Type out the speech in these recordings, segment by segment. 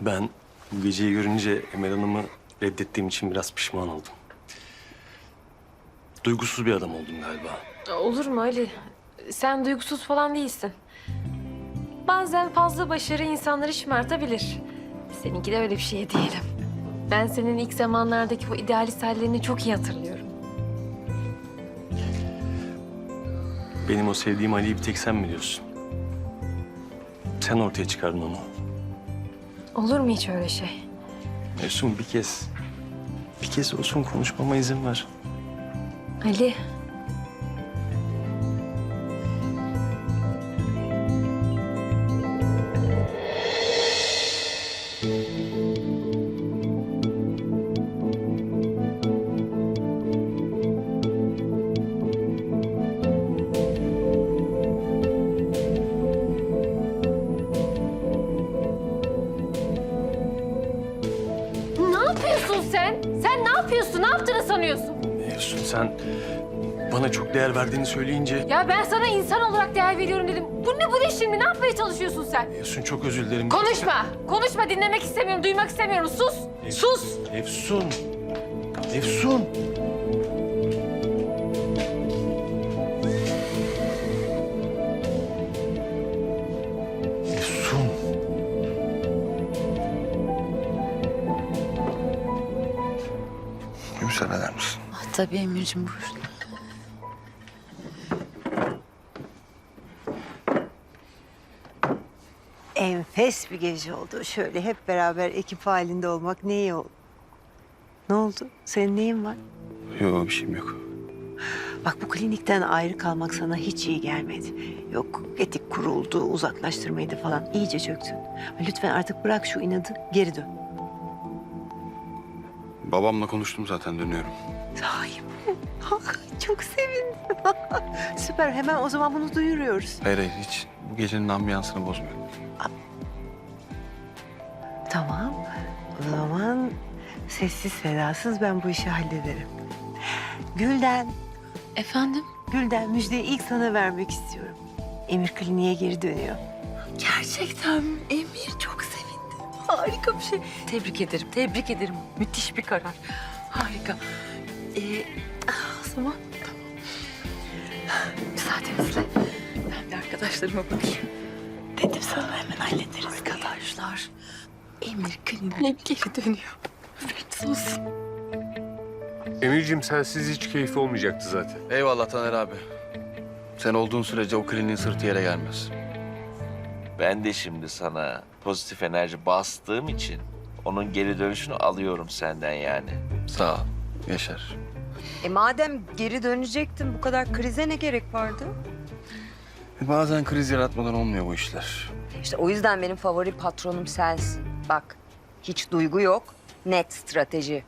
Ben bu geceyi görünce Emel Hanım'ı reddettiğim için biraz pişman oldum. Duygusuz bir adam oldum galiba. Olur mu Ali? Sen duygusuz falan değilsin. Bazen fazla başarı insanları şımartabilir. Seninki de öyle bir şey diyelim. Ben senin ilk zamanlardaki bu idealist hallerini çok iyi hatırlıyorum. Benim o sevdiğim Ali'yi bir tek sen mi diyorsun? Sen ortaya çıkardın onu. Olur mu hiç öyle şey? Efsun bir kez, bir kez olsun konuşmama izin ver. Ali. Sanıyorsun? Efsun sen bana çok değer verdiğini söyleyince... Ya ben sana insan olarak değer veriyorum dedim. Bu ne bu ne şimdi? Ne yapmaya çalışıyorsun sen? Efsun çok özür dilerim. Konuşma. Konuşma. Dinlemek istemiyorum. Duymak istemiyorum. Sus. Sus. Efsun. Efsun. Efsun. Tabii Emir'cim buyur. Enfes bir gece oldu. Şöyle hep beraber ekip halinde olmak ne iyi oldu. Ne oldu? Senin neyin var? Yok bir şeyim yok. Bak bu klinikten ayrı kalmak sana hiç iyi gelmedi. Yok etik kuruldu, uzaklaştırmaydı falan. İyice çöktün. Lütfen artık bırak şu inadı, geri dön. Babamla konuştum zaten dönüyorum. Sahi mi? Çok sevindim. Süper. Hemen o zaman bunu duyuruyoruz. Hayır hayır hiç bu gecenin ambiyansını bozmuyor. Tamam. O zaman sessiz sedasız ben bu işi hallederim. Gülden, Efendim? Gülden müjdeyi ilk sana vermek istiyorum. Emir kliniğe geri dönüyor. Gerçekten mi? Emir çok. Harika bir şey. Tebrik ederim, tebrik ederim. Müthiş bir karar. Harika. Ee, ah, o zaman tamam. Müsaadenizle ben de arkadaşlarıma bakayım. Dedim sana hemen hallederiz. Arkadaşlar, Emir kliniğe geri dönüyor. Haberiniz olsun. Emir'cim sensiz hiç keyif olmayacaktı zaten. Eyvallah Taner abi. Sen olduğun sürece o kliniğin sırtı yere gelmez. Ben de şimdi sana pozitif enerji bastığım için onun geri dönüşünü alıyorum senden yani. Sağ ol. Yaşar. E madem geri dönecektin bu kadar krize ne gerek vardı? E, Bazen kriz yaratmadan olmuyor bu işler. İşte o yüzden benim favori patronum sensin. Bak hiç duygu yok, net strateji.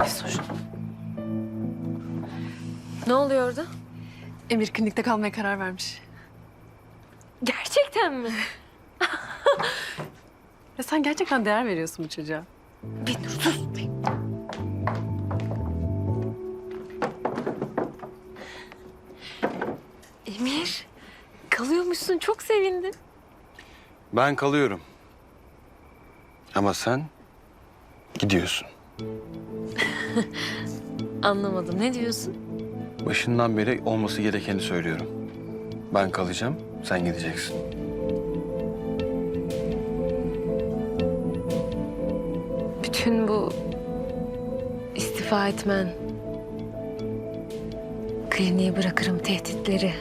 Efsocuğum, Ne oluyordu? Emir klinikte kalmaya karar vermiş. Gerçekten mi? Ya sen gerçekten değer veriyorsun bu çocuğa. Bir dur sus. Emir, kalıyormuşsun. Çok sevindim. Ben kalıyorum. Ama sen gidiyorsun. Anlamadım. Ne diyorsun? Başından beri olması gerekeni söylüyorum. Ben kalacağım, sen gideceksin. Bütün bu istifa etmen, kliniği bırakırım tehditleri.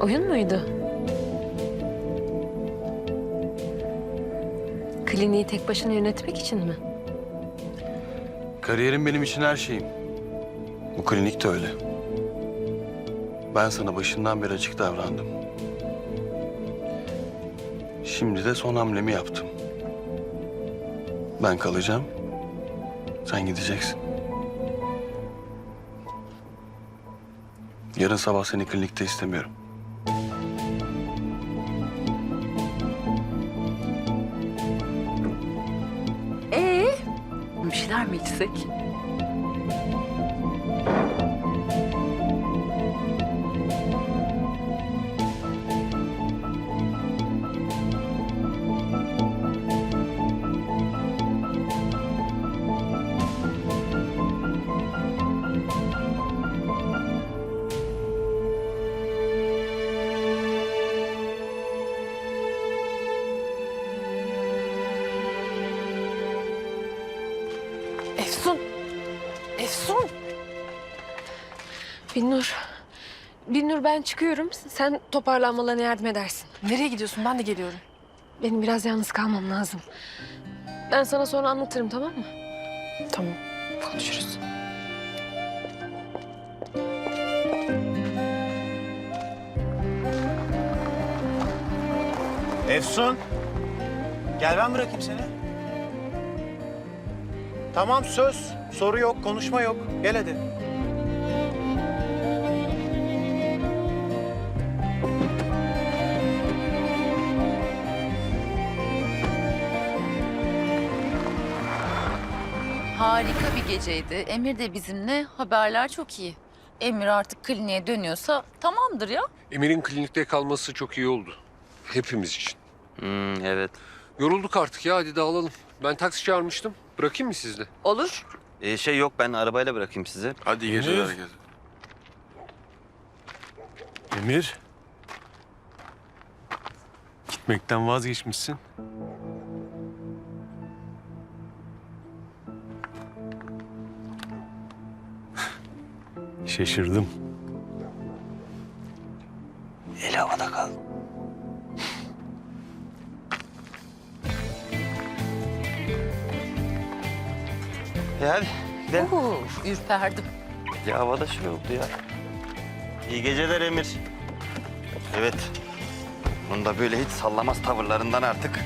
Oyun muydu? Kliniği tek başına yönetmek için mi? Kariyerim benim için her şeyim. Klinik de öyle. Ben sana başından beri açık davrandım. Şimdi de son hamlemi yaptım. Ben kalacağım. Sen gideceksin. Yarın sabah seni klinikte istemiyorum. Ee? Bir şeyler mi içsek? Binnur. Binnur ben çıkıyorum. Sen toparlanmalarına yardım edersin. Nereye gidiyorsun? Ben de geliyorum. Benim biraz yalnız kalmam lazım. Ben sana sonra anlatırım tamam mı? Tamam. Konuşuruz. Efsun. Gel ben bırakayım seni. Tamam söz. Soru yok, konuşma yok. Gel hadi. Harika bir geceydi. Emir de bizimle. Haberler çok iyi. Emir artık kliniğe dönüyorsa tamamdır ya. Emir'in klinikte kalması çok iyi oldu. Hepimiz için. Hmm, evet. Yorulduk artık ya hadi dağılalım. Ben taksi çağırmıştım. Bırakayım mı sizde? Olur. Ee, şey yok ben arabayla bırakayım sizi. Hadi iyi geceler herkese. Emir. Gitmekten vazgeçmişsin. Şaşırdım. El havada kal. E hadi gidelim. Oo, ürperdim. Ya havada şey oldu ya. İyi geceler Emir. Evet. Bunun da böyle hiç sallamaz tavırlarından artık.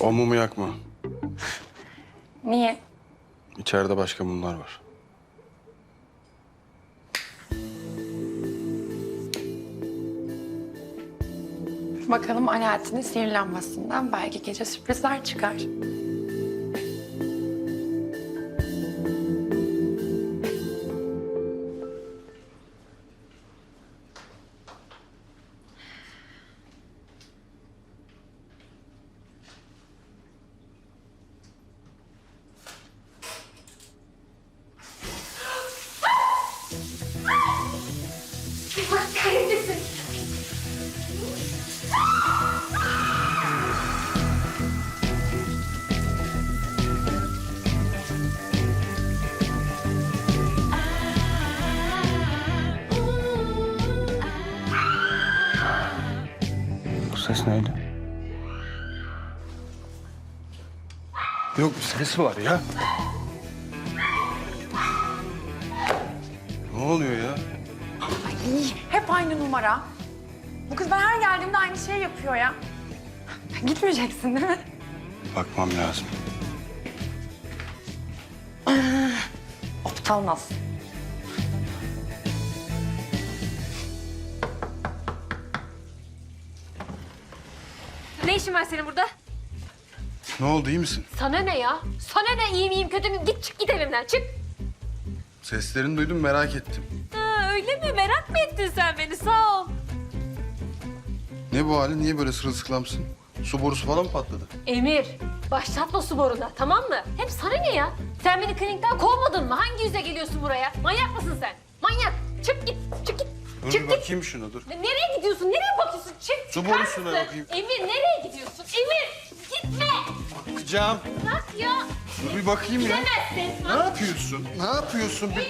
O mumu yakma. Niye? İçeride başka mumlar var. Bakalım Alaaddin'in sinirlenmesinden belki gece sürprizler çıkar. Ses neydi? Yok bir ses var ya. Ne oluyor ya? Hep aynı numara. Bu kız ben her geldiğimde aynı şeyi yapıyor ya. Gitmeyeceksin değil mi? Bakmam lazım. Aptal Naz. Ne işin var senin burada? Ne oldu iyi misin? Sana ne ya? Sana ne iyi miyim kötü müyüm? Git çık git evimden çık. Seslerini duydum merak ettim. Ha, öyle mi? Merak mı ettin sen beni? Sağ ol. Ne bu hali? Niye böyle sırılsıklamsın? Su borusu falan mı patladı? Emir, başlatma su boruna tamam mı? Hem sana ne ya? Sen beni klinikten kovmadın mı? Hangi yüze geliyorsun buraya? Manyak mısın sen? Manyak. Çık git, çık git. Dur çık bir git. bakayım şuna dur. Ne- Nereye gidiyorsun? Nereye bakıyorsun? Çık, Su çıkar borusuna mısın? bakayım. Emir nereye gidiyorsun? Emir gitme. Bakacağım. Bırak ya. Dur bir bakayım ya. Gidemezsin. Ne yapıyorsun? Ne yapıyorsun? Bir...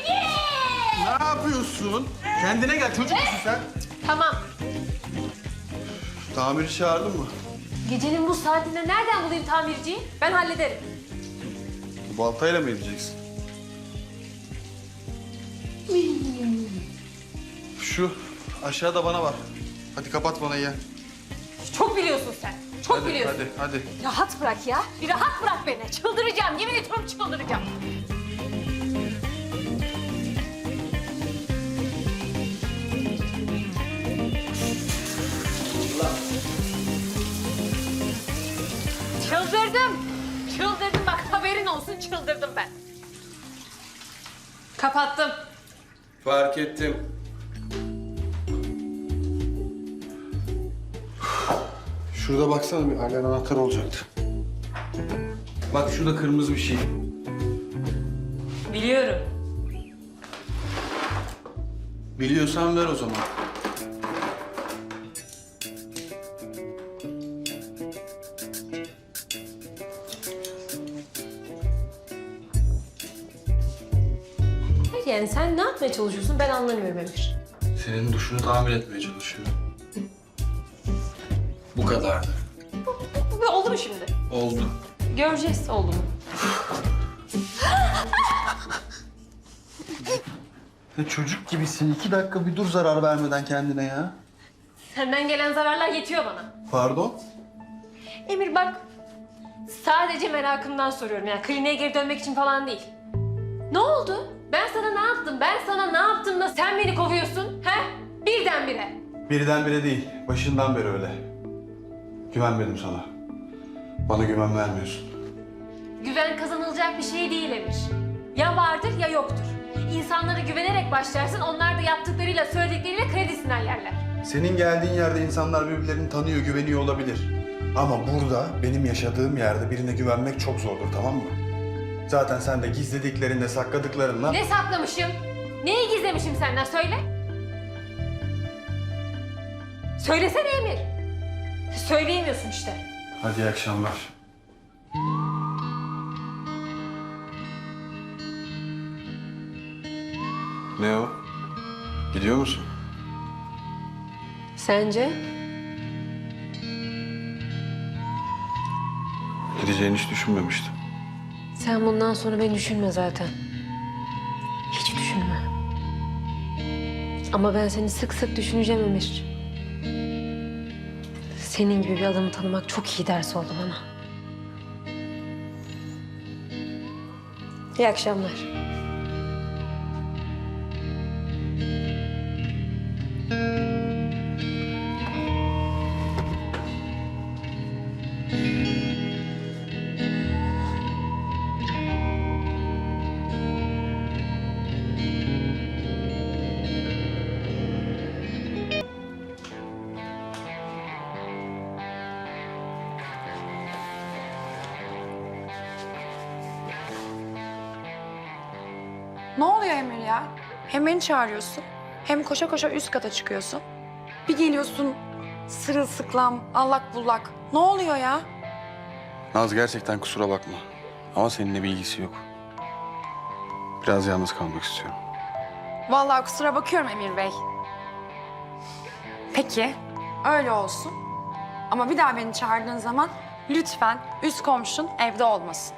Ne yapıyorsun? Kendine gel çocuk musun sen? Tamam. Tamiri çağırdın mı? Gecenin bu saatinde nereden bulayım tamirciyi? Ben hallederim. Baltayla mı edeceksin? Şu aşağıda bana var. Hadi kapat vanayı. Çok biliyorsun sen. Çok Hadi, biliyorsun. hadi, hadi. Rahat bırak ya. Bir rahat bırak beni. Çıldıracağım. Yemin ediyorum çıldıracağım. Çıldırdım. Çıldırdım. Bak haberin olsun çıldırdım ben. Kapattım. Fark ettim. Şurada baksana bir alarm anahtarı olacaktı. Bak şurada kırmızı bir şey. Biliyorum. Biliyorsan ver o zaman. Hayır yani sen ne yapmaya çalışıyorsun ben anlamıyorum Emir. Senin duşunu tamir etmeye çalışıyorum. Bu kadardı. Ve oldu mu şimdi? Oldu. Göreceğiz oldu mu? Ya çocuk gibisin. İki dakika bir dur zarar vermeden kendine ya. Senden gelen zararlar yetiyor bana. Pardon? Emir bak sadece merakımdan soruyorum yani kliniğe geri dönmek için falan değil. Ne oldu? Ben sana ne yaptım? Ben sana ne yaptım da sen beni kovuyorsun? He? Birdenbire. Birdenbire değil. Başından beri öyle. Güvenmedim sana. Bana güven vermiyorsun. Güven kazanılacak bir şey değil Emir. Ya vardır ya yoktur. İnsanlara güvenerek başlarsın, onlar da yaptıklarıyla, söyledikleriyle kredi sinyallerler. Senin geldiğin yerde insanlar birbirlerini tanıyor, güveniyor olabilir. Ama burada, benim yaşadığım yerde birine güvenmek çok zordur, tamam mı? Zaten sen de gizlediklerinde, sakladıklarınla... Ne saklamışım? Neyi gizlemişim senden söyle. Söylesene Emir. Söyleyemiyorsun işte. Hadi iyi akşamlar. Ne o? Gidiyor musun? Sence? Gideceğini hiç düşünmemiştim. Sen bundan sonra beni düşünme zaten. Hiç düşünme. Ama ben seni sık sık düşüneceğim Emir. Senin gibi bir adamı tanımak çok iyi ders oldu bana. İyi akşamlar. Ne oluyor Emir ya? Hem beni çağırıyorsun, hem koşa koşa üst kata çıkıyorsun. Bir geliyorsun sırılsıklam, allak bullak. Ne oluyor ya? Naz gerçekten kusura bakma. Ama seninle bir ilgisi yok. Biraz yalnız kalmak istiyorum. Vallahi kusura bakıyorum Emir Bey. Peki, öyle olsun. Ama bir daha beni çağırdığın zaman lütfen üst komşun evde olmasın.